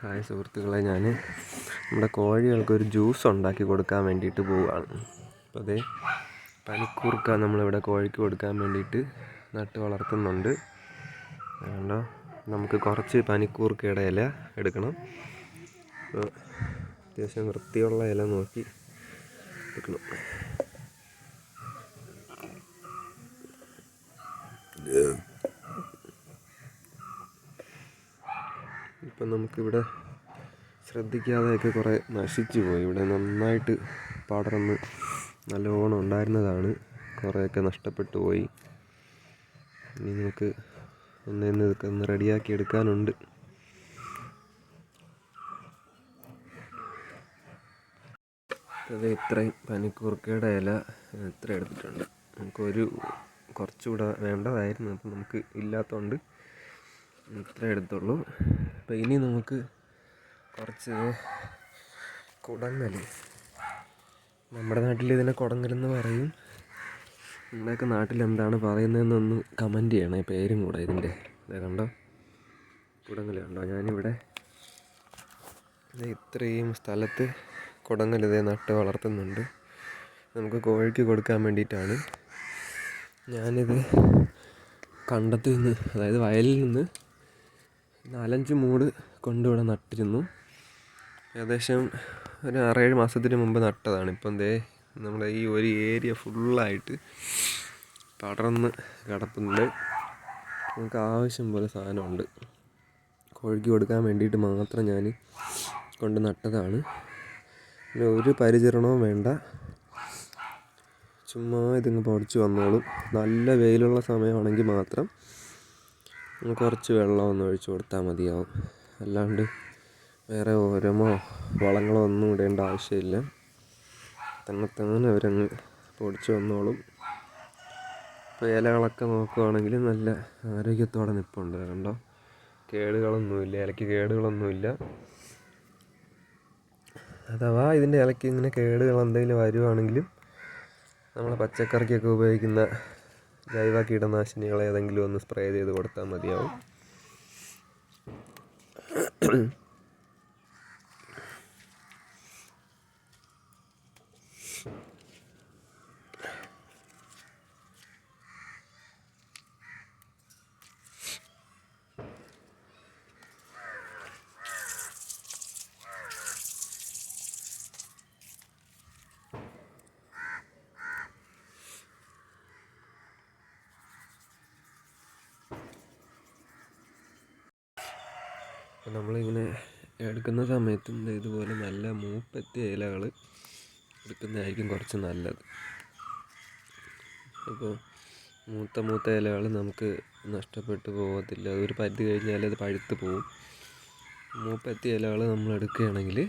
Hi സുഹൃത്തുക്കളെ ഞാൻ നമ്മുടെ കോഴികൾക്ക് ഒരു ജ്യൂസ് ഉണ്ടാക്കി കൊടുക്കാൻ വേണ്ടിയിട്ട് പോവുകയാണ് അപ്പോൾ അതേ പനിക്കൂർക്ക നമ്മളിവിടെ കോഴിക്ക് കൊടുക്കാൻ വേണ്ടിയിട്ട് നട്ട് വളർത്തുന്നുണ്ട്. അതുകൊണ്ടോ നമുക്ക് കുറച്ച് പനിക്കൂർക്കയുടെ ഇല എടുക്കണം. അപ്പോൾ അത്യാവശ്യം വൃത്തിയുള്ള ഇല നോക്കി എടുക്കണം ഇപ്പം നമുക്കിവിടെ ശ്രദ്ധിക്കാതെയൊക്കെ കുറേ നശിച്ചു പോയി. ഇവിടെ നന്നായിട്ട് പടർന്ന് നല്ലോണം ഉണ്ടായിരുന്നതാണ്. കുറേയൊക്കെ നഷ്ടപ്പെട്ടു പോയി. ഇനി നമുക്ക് ഒന്നേന്ന് ഒന്ന് റെഡിയാക്കി എടുക്കാനുണ്ട്. അത് ഇത്രയും പനിക്കൂർക്കയുടെ ഇല ഇത്ര എടുത്തിട്ടുണ്ട്. നമുക്കൊരു കുറച്ചുകൂടെ വേണ്ടതായിരുന്നു. അപ്പം നമുക്ക് ഇല്ലാത്തതുകൊണ്ട് ഇത്ര എടുത്തുള്ളൂ. അപ്പോൾ ഇനി നമുക്ക് കുറച്ച് കുടങ്ങൽ നമ്മുടെ നാട്ടിൽ ഇതിനെ കുടങ്ങലെന്ന് പറയും. നിങ്ങളുടെയൊക്കെ നാട്ടിൽ എന്താണ് പറയുന്നതെന്നൊന്ന് കമന്റ് ചെയ്യണേ പേരും കൂടെ ഇതിന്റെ ഇതേ കണ്ടോ? കുടങ്ങൽ കണ്ടോ? ഞാനിവിടെ ഇത് ഇത്രയും സ്ഥലത്ത് കുടങ്ങൽ ഇതേ നട്ട് വളർത്തുന്നുണ്ട്. നമുക്ക് കോഴിക്ക് കൊടുക്കാൻ വേണ്ടിയിട്ടാണ്. ഞാനിത് കണ്ടത്തിൽ നിന്ന് അതായത് വയലിൽ നിന്ന് നാലഞ്ച് മൂട് കൊണ്ടിവിടെ നട്ടിരുന്നു. ഏകദേശം ഒരു ആറേഴ് മാസത്തിന് മുമ്പ് നട്ടതാണ്. ഇപ്പം ദേ നമ്മുടെ ഈ ഒരു ഏരിയ ഫുള്ളായിട്ട് പടർന്ന് കിടപ്പുന്നുണ്ട് നമുക്ക് ആവശ്യം പോലെ സാധനമുണ്ട്. കോഴിക്ക് കൊടുക്കാൻ വേണ്ടിയിട്ട് മാത്രം ഞാൻ കൊണ്ട് നട്ടതാണ്. പിന്നെ ഒരു പരിചരണവും വേണ്ട. ചുമ്മാ ഇതിങ്ങ് പൊടിച്ച് വന്നോളും. നല്ല വെയിലുള്ള സമയമാണെങ്കിൽ മാത്രം കുറച്ച് വെള്ളം ഒന്ന് ഒഴിച്ച് കൊടുത്താൽ മതിയാവും. അല്ലാണ്ട് വേറെ ഓരമോ വളങ്ങളോ ഒന്നും ഇടേണ്ട ആവശ്യമില്ല. തന്നെത്താനെ അവരങ്ങ് പൊടിച്ച് വന്നോളും. ഇപ്പോൾ ഇലകളൊക്കെ നോക്കുവാണെങ്കിൽ നല്ല ആരോഗ്യത്തോടെ നിൽപ്പുണ്ട് കണ്ടോ? കേടുകളൊന്നുമില്ല ഇലയ്ക്ക് കേടുകളൊന്നുമില്ല. അഥവാ ഇതിന്റെ ഇലയ്ക്ക് ഇങ്ങനെ കേടുകൾ എന്തെങ്കിലും വരുവാണെങ്കിലും നമ്മൾ പച്ചക്കറിക്കൊക്കെ ഉപയോഗിക്കുന്ന ജൈവ കീടനാശിനികൾ ഏതെങ്കിലും ഒന്ന് സ്പ്രേ ചെയ്ത് കൊടുത്താൽ മതിയാവും. അപ്പോൾ നമ്മളിങ്ങനെ എടുക്കുന്ന സമയത്തും ഇതുപോലെ നല്ല മൂപ്പെത്തിയ ഇലകൾ എടുക്കുന്നതായിരിക്കും കുറച്ച് നല്ലത്. അപ്പോൾ മൂത്ത മൂത്ത ഇലകൾ നമുക്ക് നഷ്ടപ്പെട്ടു പോകത്തില്ല. അതൊരു പരിധി കഴിഞ്ഞാൽ അത് പഴുത്ത് പോവും. മൂപ്പത്തി ഇലകൾ നമ്മൾ എടുക്കുകയാണെങ്കിൽ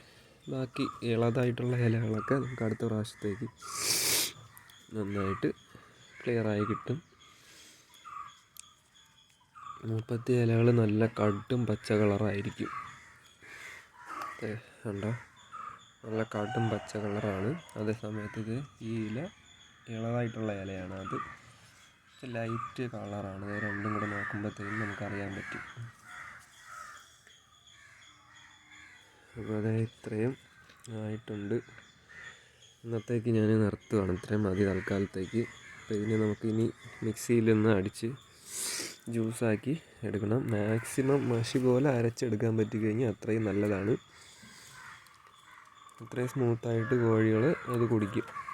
ബാക്കി ഇളതായിട്ടുള്ള ഇലകളൊക്കെ നമുക്ക് അടുത്ത പ്രാവശ്യത്തേക്ക് നന്നായിട്ട് ക്ലിയറായി കിട്ടും. മൂപ്പത്തി ഇലകൾ നല്ല കടും പച്ച കളറായിരിക്കും. കണ്ടോ? നല്ല കടും പച്ച കളറാണ്. അതേ സമയത്ത് ഇത് ഈ ഇല ഇളതായിട്ടുള്ള ഇലയാണ് അത്. ലൈറ്റ് കളറാണ്. ഇത് രണ്ടും കൂടെ നോക്കുമ്പോഴത്തേക്കും നമുക്കറിയാൻ പറ്റും. അതേ ഇത്രയും ആയിട്ടുണ്ട്. ഇന്നത്തേക്ക് ഞാൻ നിർത്തുകയാണ് ഇത്രയും മതി തൽക്കാലത്തേക്ക്. അപ്പോൾ ഇതിനെ നമുക്കിനി മിക്സിയിൽ നിന്ന് അടിച്ച് ജ്യൂസാക്കി എടുക്കണം. മാക്സിമം മഷി പോലെ അരച്ചെടുക്കാൻ പറ്റി കഴിഞ്ഞാൽ അത്രയും നല്ലതാണ്. അത്രയും സ്മൂത്തായിട്ട് കോഴികൾ അത് കുടിക്കും.